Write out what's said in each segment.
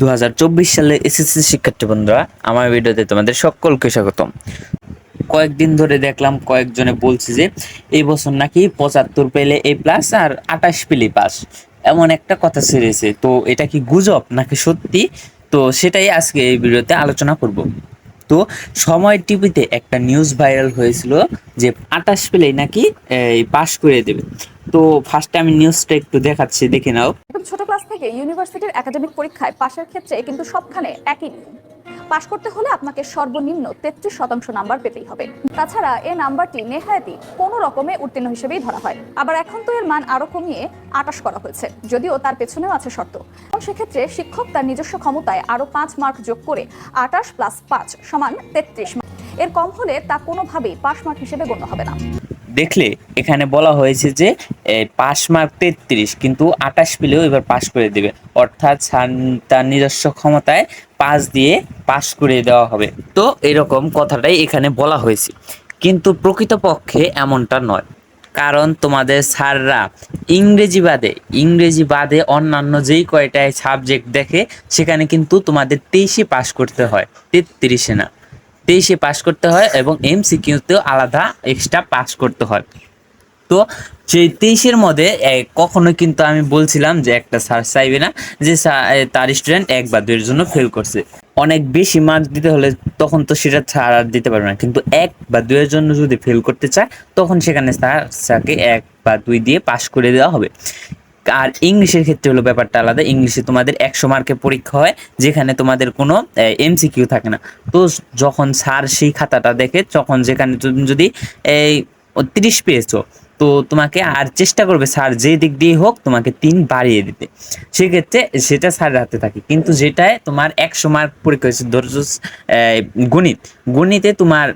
দু হাজার চব্বিশ সালে এসএসসি শিক্ষার্থী বন্ধুরা, আমার ভিডিওতে তোমাদের সকলকে স্বাগতম। কয়েকদিন ধরে দেখলাম কয়েকজনে বলছে যে, এই বছর নাকি পঁচাত্তর পেলে এ প্লাস আর আঠাশ পেলে পাস। এমন একটা কথা ছেড়েছে। তো এটা কি গুজব নাকি সত্যি? তো সেটাই আজকে এই ভিডিওতে আলোচনা করব। তো সময় টিভিতে একটা নিউজ ভাইরাল হয়েছিল যে আটাশ পেলেই নাকি, এই, পাশ করে দেবে। তো ফার্স্টে আমি নিউজটা একটু দেখাচ্ছি, দেখে নাও। একদম ছোট ক্লাস থেকে ইউনিভার্সিটির একাডেমিক পরীক্ষায় পাশের ক্ষেত্রে কিন্তু সবখানে একই পাশ করতে হলে আপনাকে সর্বনিম্ন তেত্রিশ শতাংশ নাম্বার পেতেই হবে। তাছাড়া এই নাম্বারটি নেহায়াতি কোনো রকমে উত্তীর্ণ হিসেবেই ধরা হয়। আবার এখন তো এর মান আরও কমিয়ে আটাশ করা হয়েছে, যদিও তার পেছনেও আছে শর্ত। এবং সেক্ষেত্রে শিক্ষক তার নিজস্ব ক্ষমতায় আরও পাঁচ মার্ক যোগ করে আটাশ প্লাস পাঁচ সমান তেত্রিশ এর কম হলে তা কোনোভাবেই পাশ মার্ক হিসেবে গণ্য হবে না। দেখলে এখানে বলা হয়েছে যে পাস মার্ক তেত্রিশ, কিন্তু আটাশ পেলেও এবার পাস করে দেবে। অর্থাৎ তার নিজস্ব ক্ষমতায় পাস দিয়ে পাস করে দেওয়া হবে। তো এরকম কথাটাই এখানে বলা হয়েছে। কিন্তু প্রকৃতপক্ষে এমনটা নয়। কারণ তোমাদের স্যাররা ইংরেজি বাদে ইংরেজি বাদে অন্যান্য যেই কয়টায় সাবজেক্ট দেখে, সেখানে কিন্তু তোমাদের তেইশে পাস করতে হয়, তেত্রিশে না। তেইশে পাস করতে হয় এবং এমসিকিউতেও আলাদা এক্সট্রা পাস করতে হয়। তো সেই তেইশের মধ্যে কখনো কিন্তু আমি বলছিলাম যে একটা স্যার চাইবে না যে তার স্টুডেন্ট এক বা দুইয়ের জন্য ফেল করছে। অনেক বেশি মার্ক দিতে হলে তখন তো সেটা স্যার আর দিতে পারবে না। কিন্তু এক বা দুইয়ের জন্য যদি ফেল করতে চায়, তখন সেখানে স্যার, স্যারকে এক বা দুই দিয়ে পাস করে দেওয়া হবে। আর ইংলিশের ক্ষেত্রে হলো ব্যাপারটা আলাদা। ইংলিশে তোমাদের একশো মার্কের পরীক্ষা হয়, যেখানে তোমাদের কোনো এমসিকিউ থাকে না। তো যখন স্যার সেই খাতাটা দেখে, তখন যেখানে তুমি যদি, এই তিরিশ পেয়েছ তো তোমাকে আর চেষ্টা করবে স্যার যে দিক দিয়ে হোক তোমাকে তিন বাড়িয়ে দিতে। সেক্ষেত্রে সেটা স্যারের হাতে থাকে। কিন্তু যেটায় তোমার একশো মার্ক পরীক্ষা হয়েছে ধরো আহ, গণিত। গণিতে তোমার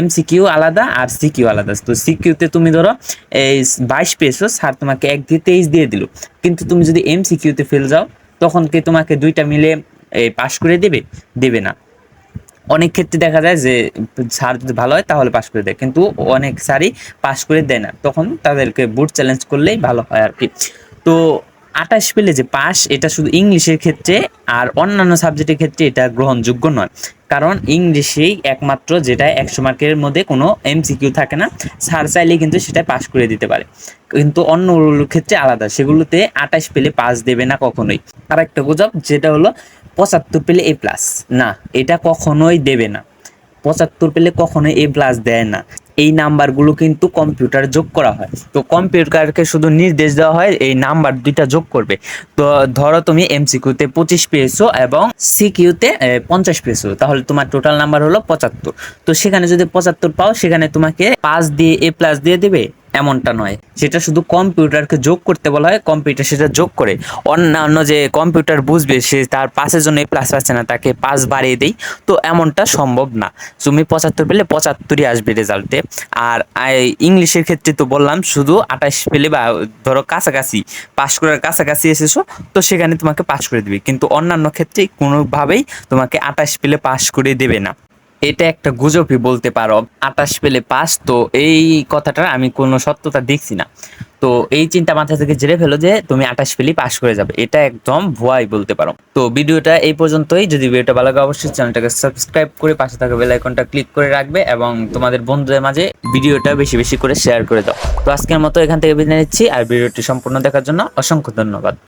এমসিকিউ আলাদা আর সিকিউ আলাদা। তো সিকিউতে তুমি ধরো এই বাইশ পেয়েছ স্যার তোমাকে এক দিয়ে তেইশ দিয়ে দিল। কিন্তু তুমি যদি এমসিকিউতে ফেল যাও তখন কি তোমাকে দুইটা মিলে পাশ করে দেবে? দেবে না। অনেক ক্ষেত্রে দেখা যায় যে স্যার যদি ভালো হয় তাহলে পাশ করে দেয়। কিন্তু অনেক স্যারই পাশ করে দেয় না। তখন তাদেরকে বুট চ্যালেঞ্জ করলেই ভালো হয় আর কি তো আটাশ পেলে যে পাশ এটা শুধু ইংলিশের ক্ষেত্রে আর অন্যান্য সাবজেক্টের ক্ষেত্রে এটা গ্রহণযোগ্য নয়। কারণ ইংলিশেই একমাত্র যেটা একশো মার্কের মধ্যে কোনো এমসিকিউ থাকে না, স্যার চাইলে কিন্তু সেটা পাশ করে দিতে পারে। কিন্তু অন্যগুলোর ক্ষেত্রে আলাদা, সেগুলোতে আঠাশ পেলে পাস দেবে না কখনোই। আর একটা গুজব, যেটা হলো পঁচাত্তর পেলে এ প্লাস না, এটা কখনোই দেবে না। পঁচাত্তর পেলে কখনোই এ প্লাস দেয় না। এই নাম্বারগুলো কিন্তু কম্পিউটার যোগ করা হয়। তো কম্পিউটারকে শুধু নির্দেশ দেওয়া হয়, এই নাম্বার দুইটা যোগ করবে। তো ধরো তুমি এমসিকিউতে পঁচিশ পেয়েছ এবং সিকিউতে পঞ্চাশ পেয়েছ, তাহলে তোমার টোটাল নাম্বার হলো পঁচাত্তর। তো সেখানে যদি পঁচাত্তর পাও, সেখানে তোমাকে পাঁচ দিয়ে, এ প্লাস দিয়ে দেবে এমনটা নয়। সেটা শুধু কম্পিউটারকে যোগ করতে বলা হয়, কম্পিউটার সেটা যোগ করে। অন্যান্য যে কম্পিউটার বুঝবে, সে তার পাসের জন্য প্লাস পাচ্ছে না, তাকে পাস বাড়িয়ে দেই। তো এমনটা সম্ভব না। তুমি পঁচাত্তর পেলে পঁচাত্তরই আসবে রেজাল্টে আর ইংলিশের ক্ষেত্রে তো বললাম, শুধু আঠাশ পেলে বা, ধরো কাছাকাছি, পাশ করার কাছাকাছি এসেছ, তো সেখানে তোমাকে পাশ করে দিবে। কিন্তু অন্যান্য ক্ষেত্রে কোনোভাবেই তোমাকে আঠাশ পেলে পাশ করে দেবে না। এটা একটা গুজবই বলতে পারো, আটাশ পেলে পাস, তো এই কথাটার আমি কোনো সত্যতা দেখছি না। তো এই চিন্তা মাথা থেকে জেনে ফেলো যে তুমি আটাশ পেলেই পাস করে যাবে, এটা একদম ভুয়াই বলতে পারো। তো ভিডিওটা এই পর্যন্তই, যদি ভিডিওটা ভালো লাগে অবশ্যই চ্যানেলটাকে সাবস্ক্রাইব করে পাশে থাকা বেল আইকনটা ক্লিক করে রাখবে এবং তোমাদের বন্ধুদের মাঝে ভিডিওটা বেশি বেশি করে শেয়ার করে দাও। তো আজকের মতো এখান থেকে বিদায় নিচ্ছি, আর ভিডিওটি সম্পূর্ণ দেখার জন্য অসংখ্য ধন্যবাদ।